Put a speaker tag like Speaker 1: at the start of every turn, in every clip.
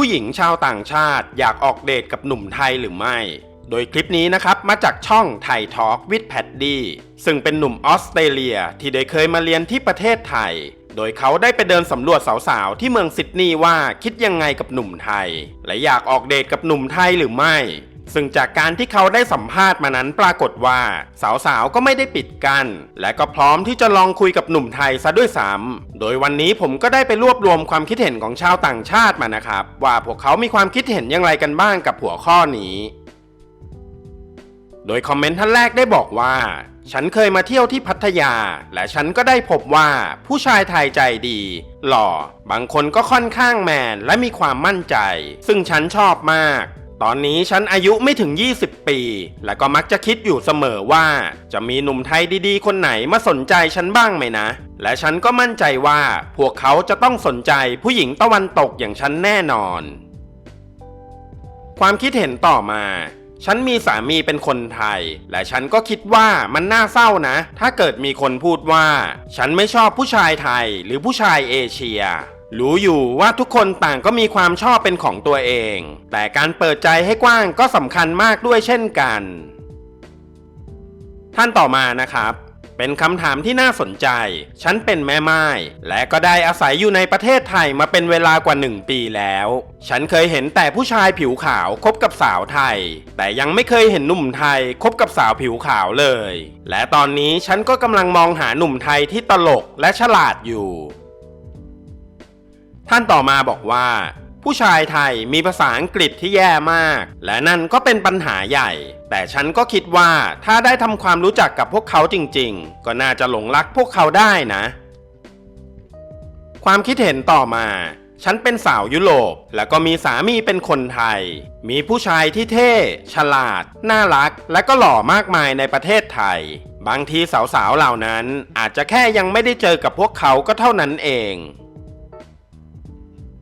Speaker 1: ผู้หญิงชาวต่างชาติอยากออกเดทกับหนุ่มไทยหรือไม่ โดยคลิปนี้นะครับมาจากช่องไทยทอล์กวิดแพดดี้ซึ่งเป็นหนุ่มออสเตรเลียที่ได้เคยมาเรียนที่ประเทศไทย โดยเขาได้ไปเดินสำรวจสาวๆที่เมืองซิดนีย์ว่าคิดยังไงกับหนุ่มไทย และอยากออกเดทกับหนุ่มไทยหรือไม่ ซึ่งจากการที่เขาได้สัมภาษณ์มานั้นปรากฏว่า สาวๆ ก็ไม่ได้ปิดกัน้นและก็พร้อมที่จะลองคุยกับหนุ่มไทยซะด้วยซ้ำโดยวันนี้ผมก็ได้ไปรวบรวมความคิดเห็นของชาวต่างชาติมานะครับ ว่าพวกเขามีความคิดเห็นอย่างไรกันบ้างกับหัวข้อนี้ โดยคอมเมนต์ท่านแรกได้บอกว่า ฉันเคยมาเที่ยวที่พัทยา และฉันก็ได้พบว่าผู้ชายไทยใจดี หล่อ บางคนก็ค่อนข้างแมนและมีความมั่นใจ ซึ่งฉันชอบมาก ตอนนี้ฉันอายุไม่ถึง 20 ปี และก็มักจะคิดอยู่เสมอว่า จะมีหนุ่มไทยดีๆ คนไหนมาสนใจฉันบ้างไหมนะ และฉันก็มั่นใจว่าพวกเขาจะต้องสนใจผู้หญิงตะวันตกอย่างฉันแน่นอน ความคิดเห็นต่อมา ฉันมีสามีเป็นคนไทย และฉันก็คิดว่ามันน่าเศร้านะ ถ้าเกิดมีคนพูดว่า ฉันไม่ชอบผู้ชายไทยหรือผู้ชายเอเชีย รู้อยู่ว่าทุกคนต่างก็มีความชอบเป็นของตัวเอง แต่การเปิดใจให้กว้างก็สำคัญมากด้วยเช่นกัน ท่านต่อมานะครับ เป็นคำถามที่น่าสนใจ ฉันเป็นแม่ไม้ และก็ได้อาศัยอยู่ในประเทศไทยมาเป็นเวลากว่าหนึ่งปีแล้ว ฉันเคยเห็นแต่ผู้ชายผิวขาวคบกับสาวไทย แต่ยังไม่เคยเห็นหนุ่มไทยคบกับสาวผิวขาวเลย และตอนนี้ฉันก็กำลังมองหาหนุ่มไทยที่ตลกและฉลาดอยู่ ท่านต่อมาบอกว่า ผู้ชายไทยมีภาษาอังกฤษที่แย่มาก และนั่นก็เป็นปัญหาใหญ่ แต่ฉันก็คิดว่าถ้าได้ทำความรู้จักกับพวกเขาจริง ๆ ก็น่าจะหลงรักพวกเขาได้นะ ความคิดเห็นต่อมาฉันเป็นสาวยุโรป แล้วก็มีสามีเป็นคนไทย มีผู้ชายที่เท่ ฉลาด น่ารัก และก็หล่อมากมายในประเทศไทย บางทีสาวๆเหล่านั้นอาจจะแค่ยังไม่ได้เจอกับพวกเขาก็เท่านั้นเอง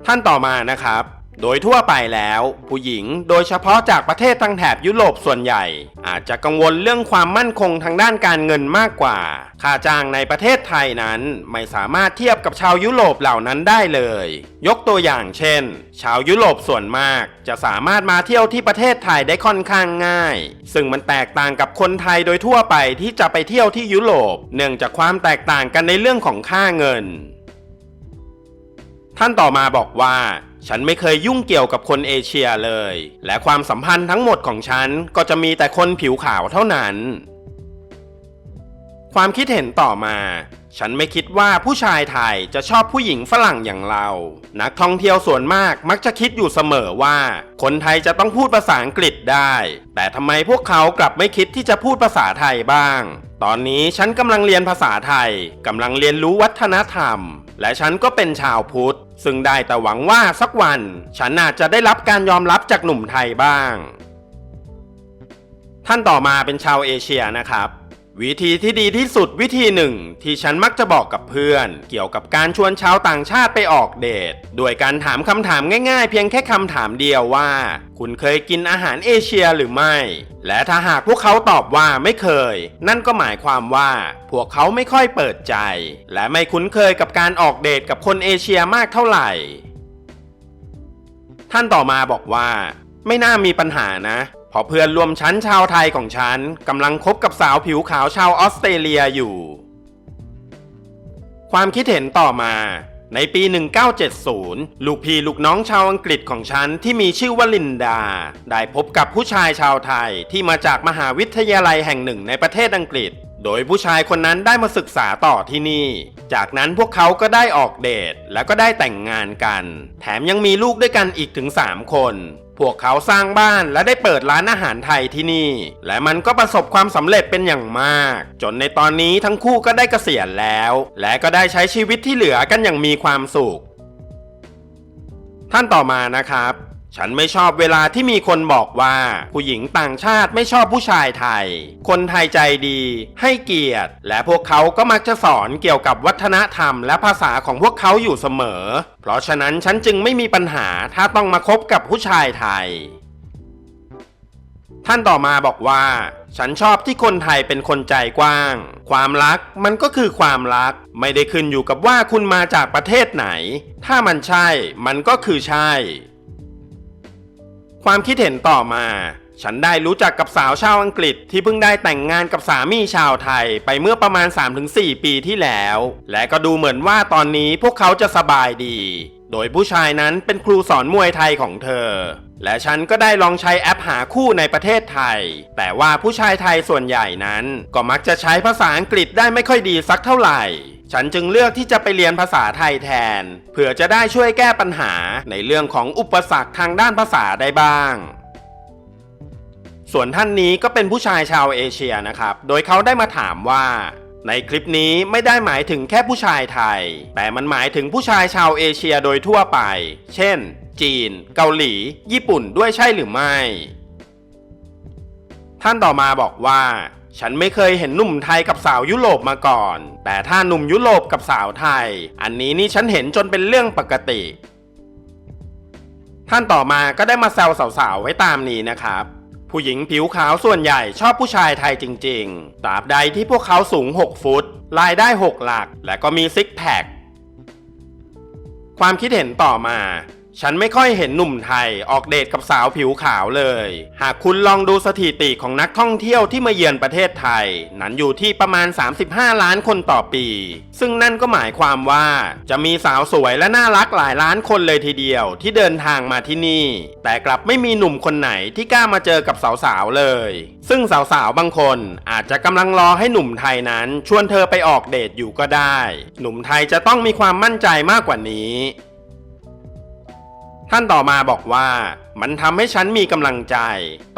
Speaker 1: ท่านต่อมานะครับ โดยทั่วไปแล้ว ผู้หญิงโดยเฉพาะจากประเทศทางแถบยุโรปส่วนใหญ่ อาจจะกังวลเรื่องความมั่นคงทางด้านการเงินมากกว่า ค่าจ้างในประเทศไทยนั้นไม่สามารถเทียบกับชาวยุโรปเหล่านั้นได้เลย ยกตัวอย่างเช่น ชาวยุโรปส่วนมากจะสามารถมาเที่ยวที่ประเทศไทยได้ค่อนข้างง่าย ซึ่งมันแตกต่างกับคนไทยโดยทั่วไปที่จะไปเที่ยวที่ยุโรป เนื่องจากความแตกต่างกันในเรื่องของค่าเงิน ท่านต่อมาบอกว่า ฉันไม่เคยยุ่งเกี่ยวกับคนเอเชียเลย และความสัมพันธ์ทั้งหมดของฉันก็จะมีแต่คนผิวขาวเท่านั้น ความคิดเห็นต่อมา ฉันไม่คิดว่าผู้ชายไทยจะชอบผู้หญิงฝรั่งอย่างเรา นักท่องเที่ยวส่วนมากมักจะคิดอยู่เสมอว่า คนไทยจะต้องพูดภาษาอังกฤษได้ แต่ทำไมพวกเขากลับไม่คิดที่จะพูดภาษาไทยบ้างตอนนี้ฉันกำลังเรียนภาษาไทยกำลังเรียนรู้วัฒนธรรม และฉันก็เป็นชาวพุทธ ซึ่งได้แต่หวังว่าสักวัน ฉันอาจจะได้รับการยอมรับจากหนุ่มไทยบ้าง ท่านต่อมาเป็นชาวเอเชียนะครับ วิธีที่ดีที่สุดวิธีหนึ่งที่ฉันมักจะบอกกับเพื่อน เกี่ยวกับการชวนชาวต่างชาติไปออกเดทโดยการถามคำถามง่ายๆ เพียงแค่คำถามเดียวว่า คุณเคยกินอาหารเอเชียหรือไม่ และถ้าหากพวกเขาตอบว่าไม่เคย นั่นก็หมายความว่า พวกเขาไม่ค่อยเปิดใจ และไม่คุ้นเคยกับการออกเดทกับคนเอเชียมากเท่าไหร่ ท่านต่อมาบอกว่า ไม่น่ามีปัญหานะ เพราะเพื่อนร่วมชั้นชาวไทยของฉันกำลังคบกับสาวผิวขาวชาวออสเตรเลียอยู่ ความคิดเห็นต่อมา ในปี 1970 ลูกพี่ลูกน้องชาวอังกฤษของฉันที่มีชื่อว่าลินดา ได้พบกับผู้ชายชาวไทยที่มาจากมหาวิทยาลัยแห่งหนึ่งในประเทศอังกฤษ โดยผู้ชายคนนั้นได้มาศึกษาต่อที่นี่ จากนั้นพวกเขาก็ได้ออกเดทแล้วก็ได้แต่งงานกัน แถมยังมีลูกด้วยกันอีกถึง 3 คน พวกเขาสร้างบ้านและได้เปิดร้านอาหารไทยที่นี่ และมันก็ประสบความสำเร็จเป็นอย่างมาก จนในตอนนี้ทั้งคู่ก็ได้เกษียณแล้ว และก็ได้ใช้ชีวิตที่เหลือกันอย่างมีความสุข ท่านต่อมานะครับ ฉันไม่ชอบเวลาที่มีคนบอกว่า ผู้หญิงต่างชาติไม่ชอบผู้ชายไทย คนไทยใจดี ให้เกียรติ และพวกเขาก็มักจะสอนเกี่ยวกับวัฒนธรรมและภาษาของพวกเขาอยู่เสมอ เพราะฉะนั้นฉันจึงไม่มีปัญหาถ้าต้องมาคบกับผู้ชายไทย ท่านต่อมาบอกว่า ฉันชอบที่คนไทยเป็นคนใจกว้าง ความรักมันก็คือความรัก ไม่ได้ขึ้นอยู่กับว่าคุณมาจากประเทศไหน ถ้ามันใช่ มันก็คือใช่ ความคิดเห็นต่อมา ฉันได้รู้จักกับสาวชาวอังกฤษที่เพิ่งได้แต่งงานกับสามีชาวไทยไปเมื่อประมาณ 3-4 ปีที่แล้ว และก็ดูเหมือนว่าตอนนี้พวกเขาจะสบายดี โดยผู้ชายนั้นเป็นครูสอนมวยไทยของเธอ และฉันก็ได้ลองใช้แอปหาคู่ในประเทศไทย แต่ว่าผู้ชายไทยส่วนใหญ่นั้น ก็มักจะใช้ภาษาอังกฤษได้ไม่ค่อยดีสักเท่าไหร่ ฉันจึงเลือกที่จะไปเรียนภาษาไทยแทน เพื่อจะได้ช่วยแก้ปัญหาในเรื่องของอุปสรรคทางด้านภาษาได้บ้างส่วนท่านนี้ก็เป็นผู้ชายชาวเอเชียนะครับ โดยเขาได้มาถามว่า ในคลิปนี้ไม่ได้หมายถึงแค่ผู้ชายไทย แต่มันหมายถึงผู้ชายชาวเอเชียโดยทั่วไป เช่น จีน เกาหลี ญี่ปุ่นด้วยใช่หรือไม่ ท่านต่อมาบอกว่า ฉันไม่เคยเห็นหนุ่มไทยกับสาวยุโรปมาก่อน แต่ถ้าหนุ่มยุโรปกับสาวไทย อันนี้นี่ฉันเห็นจนเป็นเรื่องปกติ ท่านต่อมาก็ได้มาแซวสาวๆไว้ตามนี้นะครับ ผู้หญิงผิวขาวส่วนใหญ่ชอบผู้ชายไทยจริงๆ ตราบใดที่พวกเขาสูง 6 ฟุต รายได้ 6 หลัก และก็มีซิกแพค ความคิดเห็นต่อมา ฉันไม่ค่อยเห็นหนุ่มไทยออกเดทกับสาวผิวขาวเลย หากคุณลองดูสถิติของนักท่องเที่ยวที่มาเยือนประเทศไทย นั้นอยู่ที่ประมาณ 35 ล้านคนต่อปี ซึ่งนั่นก็หมายความว่าจะมีสาวสวยและน่ารักหลายล้านคนเลยทีเดียวที่เดินทางมาที่นี่ แต่กลับไม่มีหนุ่มคนไหนที่กล้ามาเจอกับสาวๆเลย ซึ่งสาวๆบางคนอาจจะกำลังรอให้หนุ่มไทยนั้นชวนเธอไปออกเดทอยู่ก็ได้ หนุ่มไทยจะต้องมีความมั่นใจมากกว่านี้ ท่านต่อมาบอกว่ามันทำให้ฉันมีกำลังใจ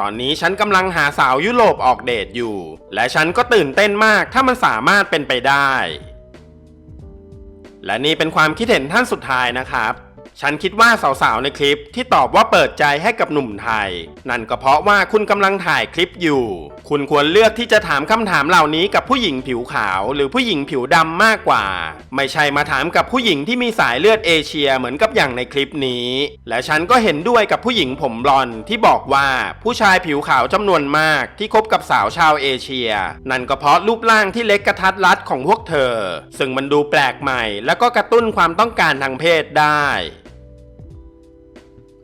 Speaker 1: ตอนนี้ฉันกำลังหาสาวยุโรปออกเดทอยู่ และฉันก็ตื่นเต้นมากถ้ามันสามารถเป็นไปได้ และนี่เป็นความคิดเห็นท่านสุดท้ายนะครับ ฉันคิดว่าสาวๆในคลิปที่ตอบว่าเปิดใจให้กับหนุ่มไทย นั่นก็เพราะว่าคุณกำลังถ่ายคลิปอยู่ คุณควรเลือกที่จะถามคำถามเหล่านี้กับผู้หญิงผิวขาว หรือผู้หญิงผิวดำมากกว่า ไม่ใช่มาถามกับผู้หญิงที่มีสายเลือดเอเชียเหมือนกับอย่างในคลิปนี้ และฉันก็เห็นด้วยกับผู้หญิงผมบลอนที่บอกว่าผู้ชายผิวขาวจำนวนมากที่คบกับสาวชาวเอเชีย นั่นก็เพราะรูปร่างที่เล็กกระทัดรัดของพวกเธอ ซึ่งมันดูแปลกใหม่ แล้วก็กระตุ้นความต้องการทางเพศได้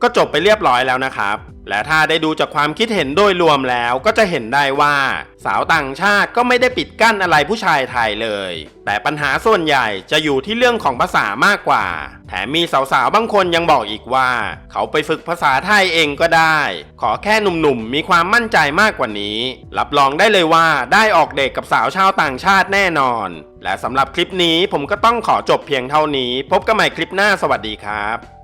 Speaker 1: ก็จบไปเรียบร้อยแล้วนะครับ และถ้าได้ดูจากความคิดเห็นโดยรวมแล้วก็จะเห็นได้ว่า สาวต่างชาติก็ไม่ได้ปิดกั้นอะไรผู้ชายไทยเลย แต่ปัญหาส่วนใหญ่จะอยู่ที่เรื่องของภาษามากกว่า แถมมีสาวๆบางคนยังบอกอีกว่า เขาไปฝึกภาษาไทยเองก็ได้ ขอแค่หนุ่มๆมีความมั่นใจมากกว่านี้ รับรองได้เลยว่าได้ออกเดทกับสาวชาวต่างชาติแน่นอน และสำหรับคลิปนี้ผมก็ต้องขอจบเพียงเท่านี้ พบกันใหม่คลิปหน้าสวัสดีครับ